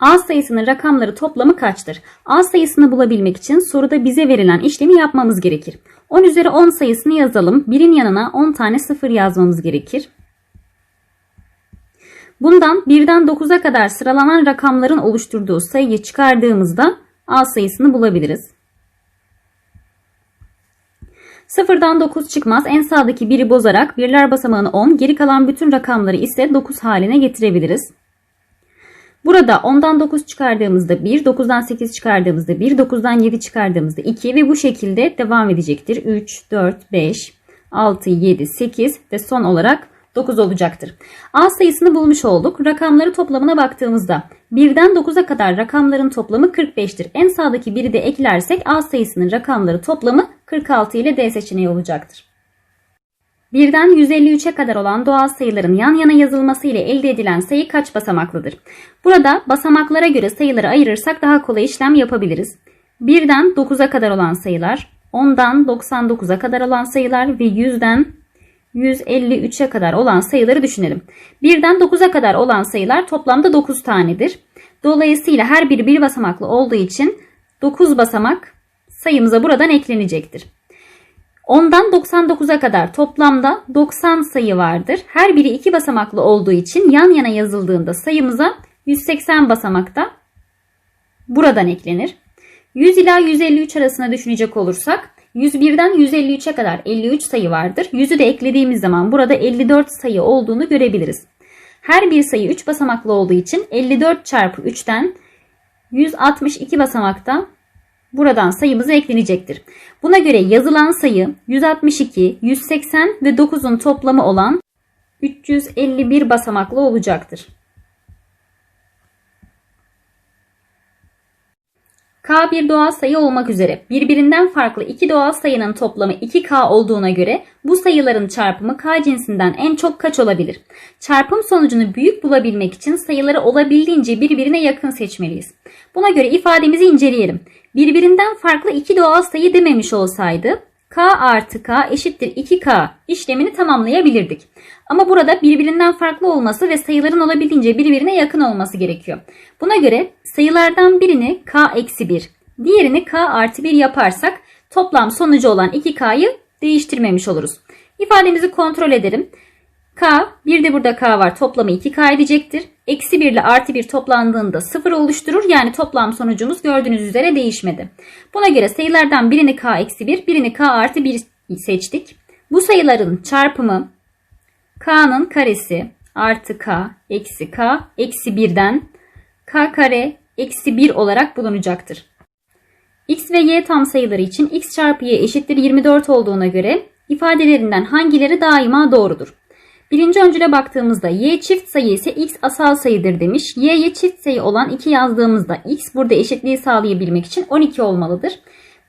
A sayısının rakamları toplamı kaçtır? A sayısını bulabilmek için soruda bize verilen işlemi yapmamız gerekir. 10 üzeri 10 sayısını yazalım. Birin yanına 10 tane 0 yazmamız gerekir. Bundan 1'den 9'a kadar sıralanan rakamların oluşturduğu sayıyı çıkardığımızda A sayısını bulabiliriz. Sıfırdan 9 çıkmaz. En sağdaki biri bozarak birler basamağını 10, geri kalan bütün rakamları ise 9 haline getirebiliriz. Burada 10'dan 9 çıkardığımızda 1, 9'dan 8 çıkardığımızda 1, 9'dan 7 çıkardığımızda 2 ve bu şekilde devam edecektir. 3, 4, 5, 6, 7, 8 ve son olarak 9 olacaktır. A sayısını bulmuş olduk. Rakamları toplamına baktığımızda 1'den 9'a kadar rakamların toplamı 45'tir. En sağdaki biri de eklersek A sayısının rakamları toplamı 46 ile D seçeneği olacaktır. 1'den 153'e kadar olan doğal sayıların yan yana yazılması ile elde edilen sayı kaç basamaklıdır? Burada basamaklara göre sayıları ayırırsak daha kolay işlem yapabiliriz. 1'den 9'a kadar olan sayılar, 10'dan 99'a kadar olan sayılar ve 100'den 153'e kadar olan sayıları düşünelim. 1'den 9'a kadar olan sayılar toplamda 9 tanedir. Dolayısıyla her biri bir basamaklı olduğu için 9 basamak sayımıza buradan eklenecektir. 10'dan 99'a kadar toplamda 90 sayı vardır. Her biri iki basamaklı olduğu için yan yana yazıldığında sayımıza 180 basamakta buradan eklenir. 100 ila 153 arasında düşünecek olursak 101'den 153'e kadar 53 sayı vardır. 100'ü de eklediğimiz zaman burada 54 sayı olduğunu görebiliriz. Her bir sayı 3 basamaklı olduğu için 54 çarpı 3'ten 162 basamakta buradan sayımız eklenecektir. Buna göre yazılan sayı 162, 180 ve 9'un toplamı olan 351 basamaklı olacaktır. K bir doğal sayı olmak üzere birbirinden farklı iki doğal sayının toplamı 2K olduğuna göre bu sayıların çarpımı K cinsinden en çok kaç olabilir? Çarpım sonucunu büyük bulabilmek için sayıları olabildiğince birbirine yakın seçmeliyiz. Buna göre ifademizi inceleyelim. Birbirinden farklı iki doğal sayı dememiş olsaydı K artı K eşittir 2K işlemini tamamlayabilirdik. Ama burada birbirinden farklı olması ve sayıların olabildiğince birbirine yakın olması gerekiyor. Buna göre sayılardan birini K eksi 1, diğerini K artı 1 yaparsak toplam sonucu olan 2K'yı değiştirmemiş oluruz. İfademizi kontrol edelim. K, bir de burada K var toplamı 2K edecektir. Eksi 1 ile artı 1 toplandığında 0 oluşturur. Yani toplam sonucumuz gördüğünüz üzere değişmedi. Buna göre sayılardan birini K eksi 1, birini K artı 1 seçtik. Bu sayıların çarpımı K'nın karesi artı K eksi K eksi 1'den K kare eksi 1 olarak bulunacaktır. X ve Y tam sayıları için X çarpı Y eşittir 24 olduğuna göre ifadelerinden hangileri daima doğrudur? Birinci öncüle baktığımızda y çift sayı ise x asal sayıdır demiş. y'ye çift sayı olan 2 yazdığımızda x burada eşitliği sağlayabilmek için 12 olmalıdır.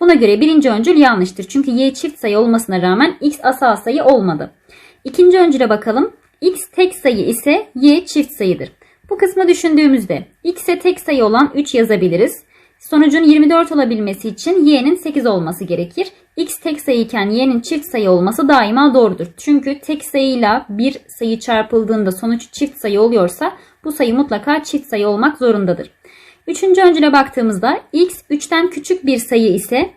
Buna göre birinci öncül yanlıştır. Çünkü y çift sayı olmasına rağmen x asal sayı olmadı. İkinci öncüle bakalım. x tek sayı ise y çift sayıdır. Bu kısmı düşündüğümüzde x'e tek sayı olan 3 yazabiliriz. Sonucun 24 olabilmesi için y'nin 8 olması gerekir. x tek sayı iken y'nin çift sayı olması daima doğrudur. Çünkü tek sayıyla bir sayı çarpıldığında sonuç çift sayı oluyorsa bu sayı mutlaka çift sayı olmak zorundadır. Üçüncü öncüle baktığımızda x 3'ten küçük bir sayı ise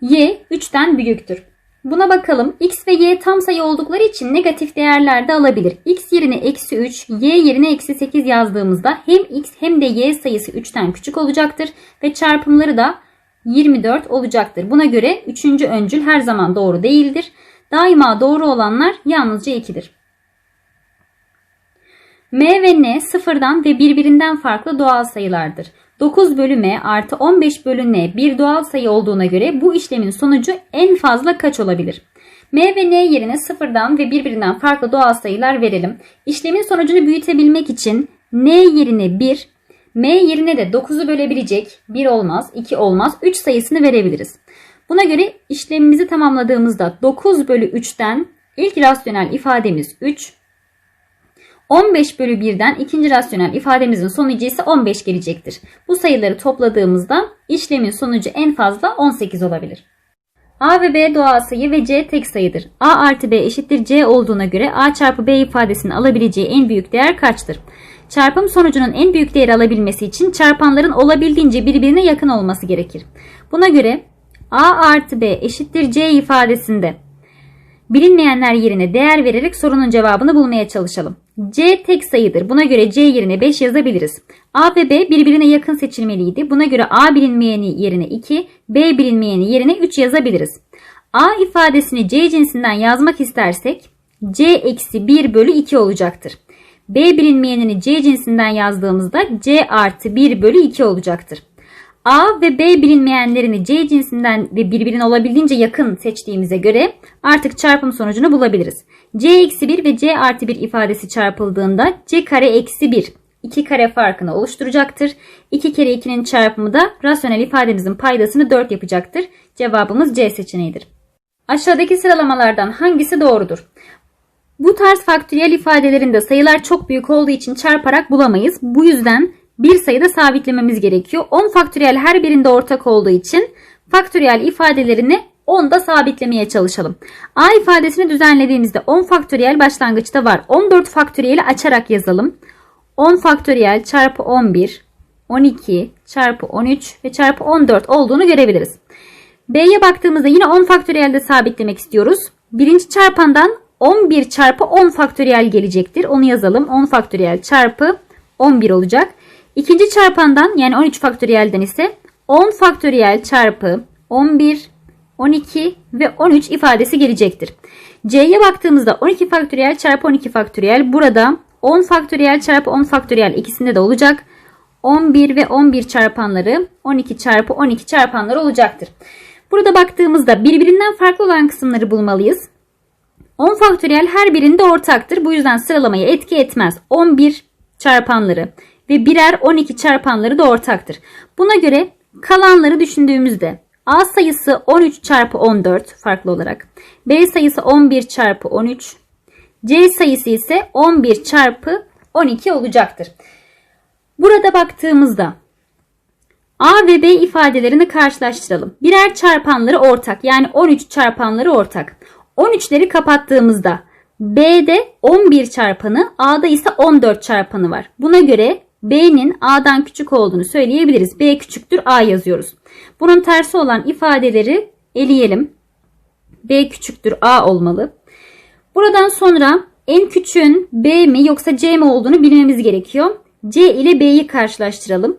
y 3'ten büyüktür. Buna bakalım. X ve Y tam sayı oldukları için negatif değerler de alabilir. X yerine eksi 3, Y yerine eksi 8 yazdığımızda hem X hem de Y sayısı 3'ten küçük olacaktır. Ve çarpımları da 24 olacaktır. Buna göre 3. öncül her zaman doğru değildir. Daima doğru olanlar yalnızca 2'dir. M ve N sıfırdan ve birbirinden farklı doğal sayılardır. 9 bölü m artı 15 bölü n bir doğal sayı olduğuna göre bu işlemin sonucu en fazla kaç olabilir? m ve n yerine sıfırdan ve birbirinden farklı doğal sayılar verelim. İşlemin sonucunu büyütebilmek için n yerine 1, m yerine de 9'u bölebilecek 1 olmaz, 2 olmaz, 3 sayısını verebiliriz. Buna göre işlemimizi tamamladığımızda 9 bölü 3'ten ilk rasyonel ifademiz 3, 15 bölü 1'den ikinci rasyonel ifademizin sonucu ise 15 gelecektir. Bu sayıları topladığımızda işlemin sonucu en fazla 18 olabilir. A ve B doğal sayı ve C tek sayıdır. A artı B eşittir C olduğuna göre A çarpı B ifadesini alabileceği en büyük değer kaçtır? Çarpım sonucunun en büyük değeri alabilmesi için çarpanların olabildiğince birbirine yakın olması gerekir. Buna göre a artı b eşittir c ifadesinde bilinmeyenler yerine değer vererek sorunun cevabını bulmaya çalışalım. C tek sayıdır. Buna göre C yerine 5 yazabiliriz. A ve B birbirine yakın seçilmeliydi. Buna göre A bilinmeyeni yerine 2, B bilinmeyeni yerine 3 yazabiliriz. A ifadesini C cinsinden yazmak istersek C eksi 1 bölü 2 olacaktır. B bilinmeyenini C cinsinden yazdığımızda C artı 1 bölü 2 olacaktır. A ve B bilinmeyenlerini C cinsinden ve birbirine olabildiğince yakın seçtiğimize göre artık çarpım sonucunu bulabiliriz. C eksi 1 ve C artı 1 ifadesi çarpıldığında C kare eksi 1 2 kare farkını oluşturacaktır. 2 kere 2'nin çarpımı da rasyonel ifademizin paydasını 4 yapacaktır. Cevabımız C seçeneğidir. Aşağıdaki sıralamalardan hangisi doğrudur? Bu tarz faktöriyel ifadelerinde sayılar çok büyük olduğu için çarparak bulamayız. Bu yüzden bir sayıda sabitlememiz gerekiyor. 10 faktöriyel her birinde ortak olduğu için faktöriyel ifadelerini 10'da sabitlemeye çalışalım. A ifadesini düzenlediğimizde 10 faktöriyel başlangıçta var. 14 faktöriyeli açarak yazalım. 10 faktöriyel çarpı 11, 12 çarpı 13 ve çarpı 14 olduğunu görebiliriz. B'ye baktığımızda yine 10 faktöriyelde sabitlemek istiyoruz. Birinci çarpandan 11 çarpı 10 faktöriyel gelecektir. Onu yazalım. 10 faktöriyel çarpı 11 olacak. İkinci çarpandan yani 13 faktöriyelden ise 10 faktöriyel çarpı 11, 12 ve 13 ifadesi gelecektir. C'ye baktığımızda 12 faktöriyel çarpı 12 faktöriyel burada 10 faktöriyel çarpı 10 faktöriyel ikisinde de olacak. 11 ve 11 çarpanları 12 çarpı 12 çarpanları olacaktır. Burada baktığımızda birbirinden farklı olan kısımları bulmalıyız. 10 faktöriyel her birinde ortaktır. Bu yüzden sıralamaya etki etmez. 11 çarpanları ve birer 12 çarpanları da ortaktır. Buna göre kalanları düşündüğümüzde A sayısı 13 çarpı 14 farklı olarak. B sayısı 11 çarpı 13. C sayısı ise 11 çarpı 12 olacaktır. Burada baktığımızda A ve B ifadelerini karşılaştıralım. Birer çarpanları ortak yani 13 çarpanları ortak. 13'leri kapattığımızda B'de 11 çarpanı A'da ise 14 çarpanı var. Buna göre B'nin A'dan küçük olduğunu söyleyebiliriz. B küçüktür A yazıyoruz. Bunun tersi olan ifadeleri eleyelim. B küçüktür A olmalı. Buradan sonra en küçüğün B mi yoksa C mi olduğunu bilmemiz gerekiyor. C ile B'yi karşılaştıralım.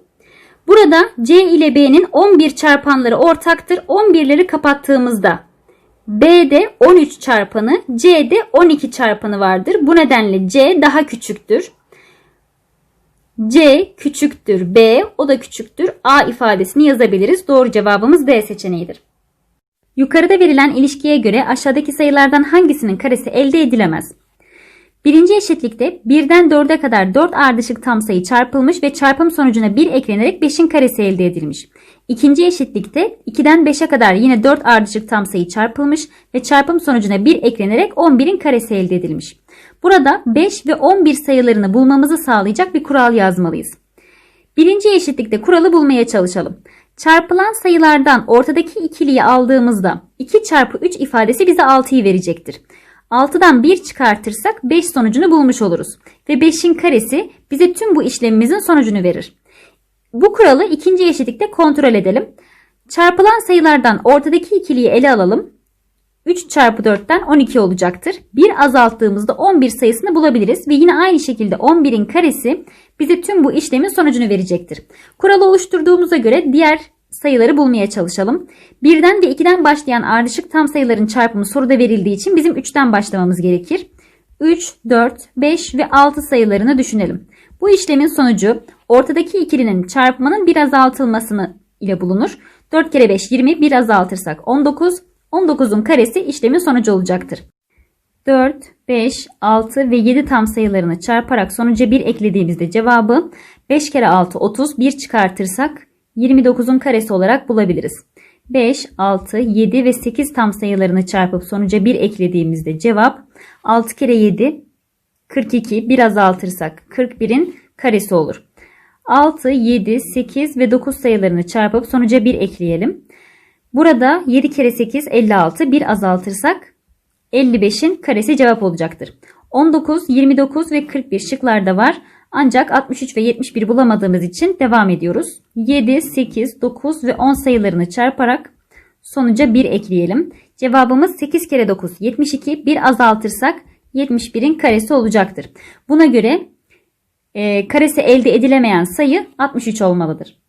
Burada C ile B'nin 11 çarpanları ortaktır. 11'leri kapattığımızda B'de 13 çarpanı, C'de 12 çarpanı vardır. Bu nedenle C daha küçüktür. C küçüktür B, o da küçüktür A ifadesini yazabiliriz. Doğru cevabımız D seçeneğidir. Yukarıda verilen ilişkiye göre aşağıdaki sayılardan hangisinin karesi elde edilemez? Birinci eşitlikte 1'den 4'e kadar 4 ardışık tam sayı çarpılmış ve çarpım sonucuna 1 eklenerek 5'in karesi elde edilmiş. İkinci eşitlikte 2'den 5'e kadar yine 4 ardışık tam sayı çarpılmış ve çarpım sonucuna 1 eklenerek 11'in karesi elde edilmiş. Burada 5 ve 11 sayılarını bulmamızı sağlayacak bir kural yazmalıyız. Birinci eşitlikte kuralı bulmaya çalışalım. Çarpılan sayılardan ortadaki ikiliyi aldığımızda 2 çarpı 3 ifadesi bize 6'yı verecektir. 6'dan 1 çıkartırsak 5 sonucunu bulmuş oluruz. Ve 5'in karesi bize tüm bu işlemimizin sonucunu verir. Bu kuralı ikinci eşitlikte kontrol edelim. Çarpılan sayılardan ortadaki ikiliyi ele alalım. 3 çarpı 4'ten 12 olacaktır. 1 azalttığımızda 11 sayısını bulabiliriz ve yine aynı şekilde 11'in karesi bize tüm bu işlemin sonucunu verecektir. Kuralı oluşturduğumuza göre diğer sayıları bulmaya çalışalım. 1'den ve 2'den başlayan ardışık tam sayıların çarpımı soruda verildiği için bizim 3'ten başlamamız gerekir. 3, 4, 5 ve 6 sayılarını düşünelim. Bu işlemin sonucu ortadaki ikilinin çarpımının bir azaltılmasını ile bulunur. 4 kere 5 20 bir azaltırsak 19. 19'un karesi işlemin sonucu olacaktır. 4, 5, 6 ve 7 tam sayılarını çarparak sonuca 1 eklediğimizde cevabı 5 kere 6 30 1 çıkartırsak 29'un karesi olarak bulabiliriz. 5, 6, 7 ve 8 tam sayılarını çarpıp sonuca 1 eklediğimizde cevap 6 kere 7 42 bir azaltırsak 41'in karesi olur. 6, 7, 8 ve 9 sayılarını çarpıp sonuca 1 ekleyelim. Burada 7 kere 8 56 bir azaltırsak 55'in karesi cevap olacaktır. 19, 29 ve 41 şıklarda var. Ancak 63 ve 71 bulamadığımız için devam ediyoruz. 7, 8, 9 ve 10 sayılarını çarparak sonuca 1 ekleyelim. Cevabımız 8 kere 9 72. 1 azaltırsak 71'in karesi olacaktır. Buna göre e, karesi elde edilemeyen sayı 63 olmalıdır.